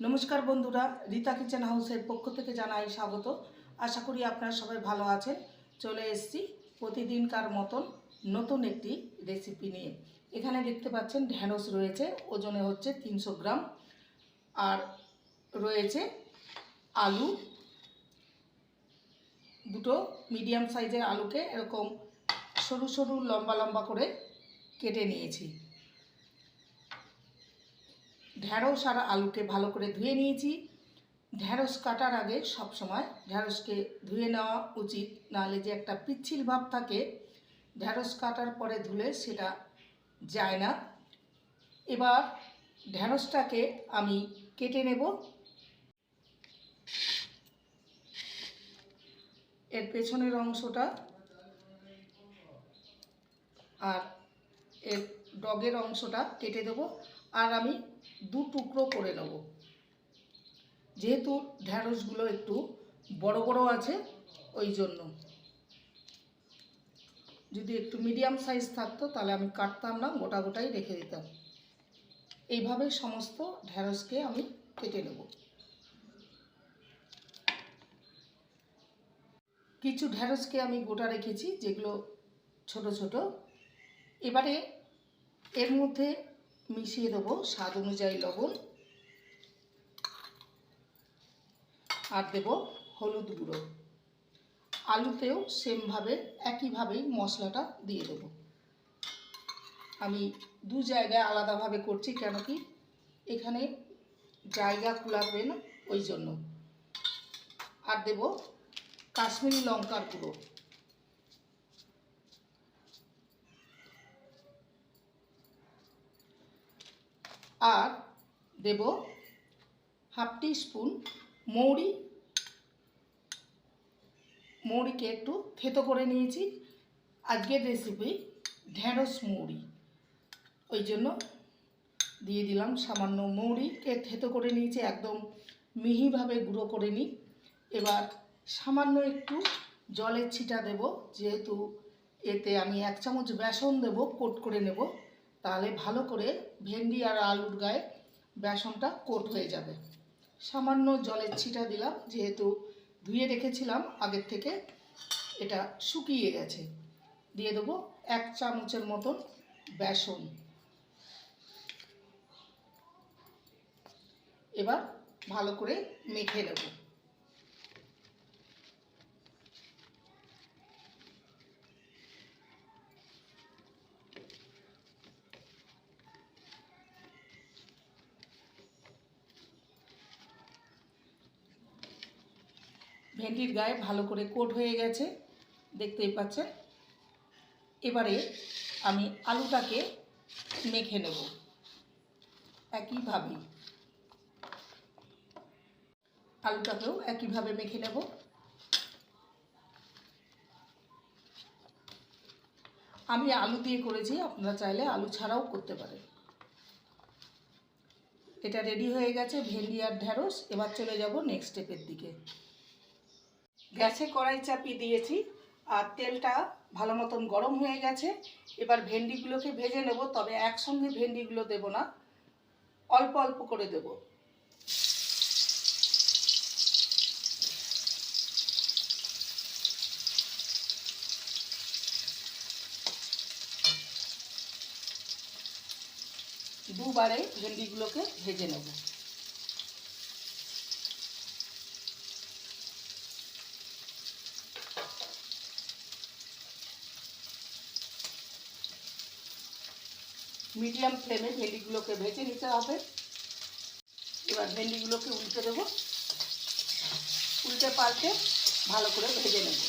নমস্কার বন্ধুরা, রীতা কিচেন হাউসের পক্ষ থেকে জানাই স্বাগত। আশা করি আপনারা সবাই ভালো আছেন। চলে এসেছি প্রতিদিনকার মতন নতুন একটি রেসিপি নিয়ে। এখানে দেখতে পাচ্ছেন ঢ্যাঁড়স রয়েছে, ওজনে হচ্ছে তিনশো গ্রাম। আর রয়েছে আলু, দুটো মিডিয়াম সাইজের আলুকে এরকম সরু সরু লম্বা লম্বা করে কেটে নিয়েছি। ঢ্যাঁড়স আর আলুকে ভালো করে ধুয়ে নিয়েছি। ঢ্যাঁড়স কাটার আগে সব সময় ঢ্যাঁড়সকে ধুয়ে নেওয়া উচিত, নাহলে যে একটা পিচ্ছিল ভাব থাকে ঢ্যাঁড়স কাটার পরে ধুলে সেটা যায় না। এবার ঢ্যাঁড়সটাকে আমি কেটে নেব। এর পেছনের অংশটা আর এর ডগের অংশটা কেটে দেব। আর আমি দু টুকরো করে নেব। যেহেতু ঢ্যাঁড়সগুলো একটু বড় বড় আছে, ওই জন্য। যদি একটু মিডিয়াম সাইজ থাকতো, তাহলে আমি কাটতাম না, গোটা গোটাই রেখে দিতাম। এইভাবে সমস্ত ঢ্যাঁড়সকে আমি কেটে নেব। কিছু ঢ্যাঁড়সকে আমি গোটা রেখেছি, যেগুলো ছোট ছোট। এবারে এর মধ্যে মিশিয়ে দেবো, স্বাদ অনুযায়ী লবণ। আর দেব হলুদ গুঁড়ো। আলুতেও সেমভাবে, একইভাবেই মশলাটা দিয়ে দেবো। আমি দু জায়গায় আলাদাভাবে করছি, কেন কি এখানে জায়গা কুলাবে না, ওই জন্য। আর দেব কাশ্মীরি লঙ্কার গুঁড়ো। আর দেব হাফ টি স্পুন মৌরি। মৌরিকে একটু থেতো করে নিয়েছি। আজকের রেসিপি ঢেঁড়স মৌরি। ওই জন্য দিয়ে দিলাম সামান্য মৌরিকে থেতো করে নিয়েছি, একদম মিহিভাবে গুঁড়ো করে নিই। এবার সামান্য একটু জলের ছিটা দেব, যেহেতু এতে আমি এক চামচ বেসন দেব, কোট করে নেব। তাহলে ভালো করে ভেন্ডি আর আলুর গায়ে বেসনটা কোট হয়ে যাবে। সামান্য জলের ছিটা দিলাম, যেহেতু ধুয়ে রেখেছিলাম, আগের থেকে এটা শুকিয়ে গেছে। দিয়ে দেবো এক চামচের মতন বেসন। এবার ভালো করে মেখে নেব। ভেন্ডির গায়ে ভালো করে কোট হয়ে গেছে, দেখতেই পাচ্ছেন। এবারে আমি আলুটাকে মেখে নেব, একইভাবে। আলুটাকেও একইভাবে মেখে নেব। আমি আলু দিয়ে করেছি, আপনারা চাইলে আলু ছাড়াও করতে পারেন। এটা রেডি হয়ে গেছে, ভেন্ডি আর ঢ্যাঁড়স এবার চলে যাব নেক্সট স্টেপের দিকে। গ্যাসে কড়াই চাপিয়ে দিয়েছি, আর তেলটা ভালো মতন গরম হয়ে গেছে। এবার ভেন্ডিগুলোকে ভেজে নেব, তবে একসঙ্গে ভেন্ডিগুলো দেব না, অল্প অল্প করে দেব। দুবারে ভেন্ডিগুলোকে ভেজে নেব। মিডিয়াম ফ্লেমে ভেন্ডিগুলোকে ভেজে নিতে হবে। এবার ভেন্ডিগুলোকে উল্টে দেব। উল্টে পাল্টে ভালো করে ভেজে নেব।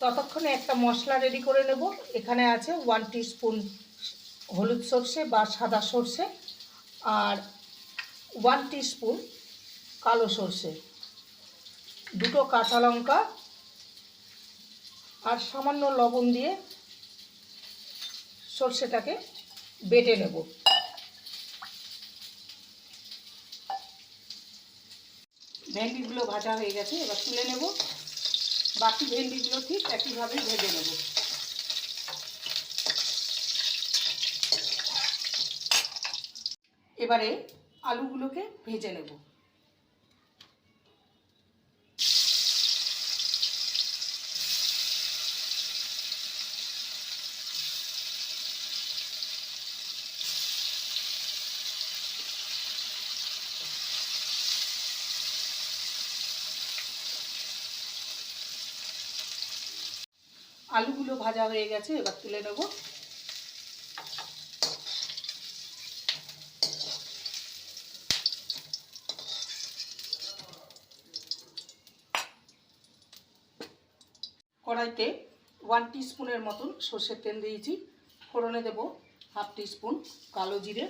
ততক্ষণে একটা মশলা রেডি করে নেব। এখানে আছে ওয়ান স্পুন হলুদ সর্ষে বা সাদা সর্ষে আর ওয়ান স্পুন কালো সর্ষে। দুটো কাঁচা লঙ্কা আর সামান্য লবণ দিয়ে সর্ষেটাকে বেটে নেব। ভেন্ডিগুলো ভাজা হয়ে গেছে, এবার তুলে নেব। বাকি ভেন্ডিগুলো ঠিক একইভাবে ভেজে নেব। এবারে আলুগুলোকে ভেজে নেব। আলুগুলো ভাজা হয়ে গেছে, এবার তুলে নেব। কড়াইতে ওয়ান স্পুনের মতন সর্ষের তেল দিয়েছি। ফোড়নে দেব হাফ স্পুন কালো জিরে।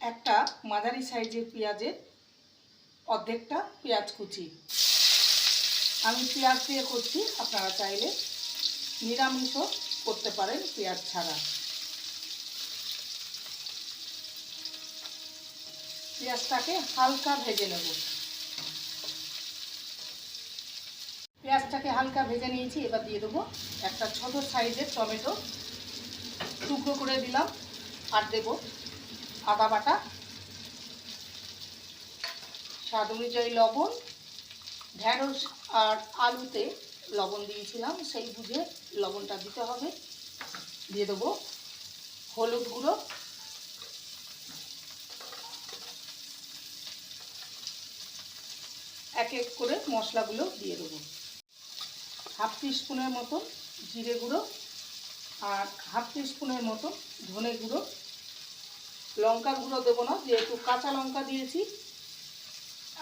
একটা মাঝারি সাইজের পেঁয়াজের অর্ধেকটা পেঁয়াজ কুচি। আমি পেঁয়াজ দিয়ে করছি, আপনারা চাইলে নিরামিষও করতে পারেন পেঁয়াজ ছাড়া। পেঁয়াজটাকে হালকা ভেজে নেব। পেঁয়াজটাকে হালকা ভেজে নিয়েছি, এবার দিয়ে দেবো একটা ছোট সাইজের টমেটো। টুকরো করে দিলাম, আর দেব আদা বাটা স্বাদ অনুযায়ী লবণ, ঢেঁড়স আর আলুতে লবণ দিয়েছিলাম, সেই বুঝে লবণটা দিতে হবে। দিয়ে দেবো হলুদ গুঁড়ো। এক এক করে মশলাগুলো দিয়ে দেবো। হাফ স্পুনের মতো জিরে গুঁড়ো আর হাফ স্পুনের মতো ধনে গুঁড়ো। লঙ্কার গুঁড়ো দেবো না, যেহেতু কাঁচা লঙ্কা দিয়েছি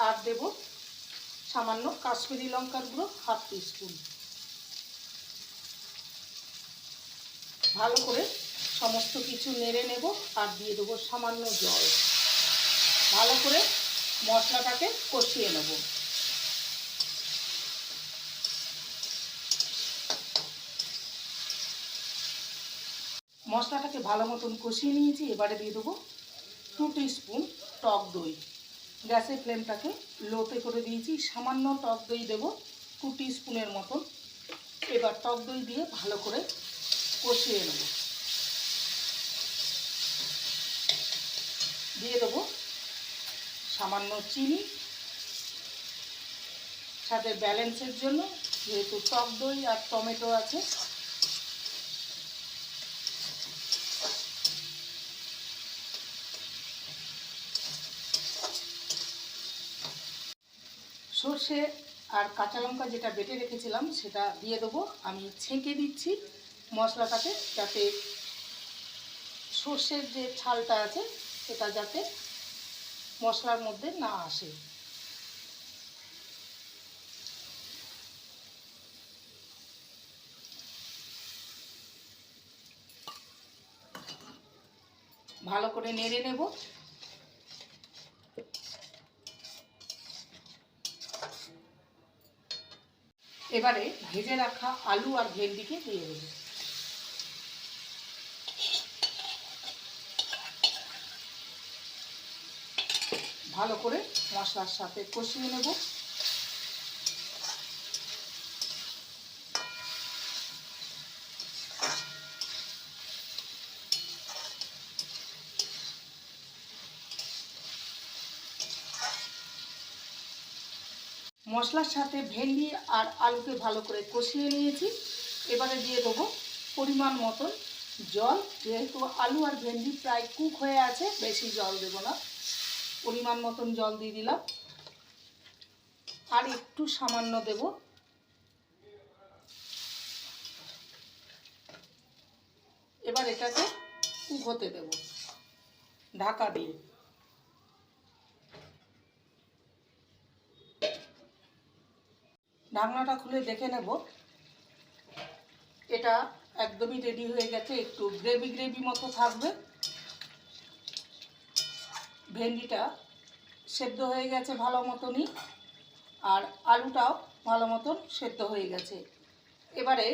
আর দেব সামান্য কাশ্মীরি লঙ্কার গুঁড়ো হাফ স্পুন ভালো করে সমস্ত কিছু নেড়ে নেব আর দিয়ে দেবো সামান্য জল। ভালো করে মশলাটাকে কষিয়ে নেব। মশলাটাকে ভালো মতন কষিয়ে নিয়েছি, এবারে দিয়ে দেবো টু স্পুন টক দই। গ্যাসের ফ্লেমটাকে লোতে করে দিয়েছি। সামান্য টক দই দেবো টু স্পুনের মতন এবার টক দই দিয়ে ভালো করে কষিয়ে নেব। দিয়ে দেবো সামান্য চিনি। সাথে ব্যালেন্সের জন্য যেহেতু টক দই আর টমেটো আছে সর্ষে আর কাঁচা লঙ্কা যেটা বেটে রেখেছিলাম, সেটা দিয়ে দেবো। আমি ছেঁকে দিচ্ছি মশলাটাকে যাতে সর্ষের যে ছালটা আছে, সেটা যাতে মশলার মধ্যে না আসে। ভালো করে নেড়ে নেব। এবারে ভেজে রাখা আলু আর ভেন্ডিকে দিয়ে দেবো। ভালো করে মশলার সাথে কষিয়ে নেব। মশলার সাথে ভেন্ডি আর আলুকে ভালো করে কষিয়ে নিয়েছি। এবারে দিয়ে দেবো পরিমাণ মতন জল। যেহেতু আলু আর ভেন্ডি প্রায় কুক হয়ে আছে, বেশি জল দেব না। পরিমাণ মতন জল দিয়ে দিলাম। আর একটু সামান্য দেব। এবার এটাকে কুক হতে দেব। ঢাকা দিয়ে। ঢাকনাটা খুলে দেখে নেব। এটা একদমই রেডি হয়ে গেছে, একটু গ্রেভি গ্রেভি মতো থাকবে। ভেন্ডিটা সেদ্ধ হয়ে গেছে ভালো মতনই, আর আলুটাও ভালো মতন সেদ্ধ হয়ে গেছে। এবারে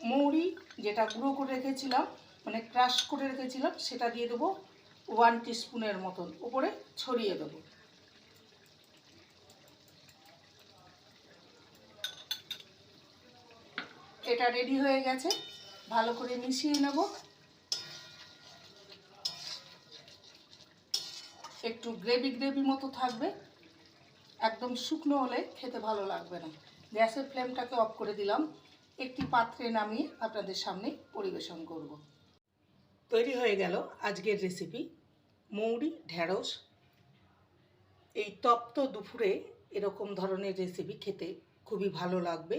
মৌরি যেটা গুঁড়ো করে রেখেছিলাম মানে ক্রাশ করে রেখেছিলাম, সেটা দিয়ে দেবো ওয়ান স্পুনের মতন। উপরে ছড়িয়ে দেবো। এটা রেডি হয়ে গেছে। ভালো করে মিশিয়ে নেব। একটু গ্রেভি গ্রেভি মতো থাকবে। একদম শুকনো হলে খেতে ভালো লাগবে না। গ্যাসের ফ্লেমটাকে অফ করে দিলাম। একটি পাত্রে নামিয়ে আপনাদের সামনে পরিবেশন করব। তৈরি হয়ে গেল আজকের রেসিপি মৌরি ঢ্যাঁড়স এই তপ্ত দুপুরে এরকম ধরনের রেসিপি খেতে খুবই ভালো লাগবে।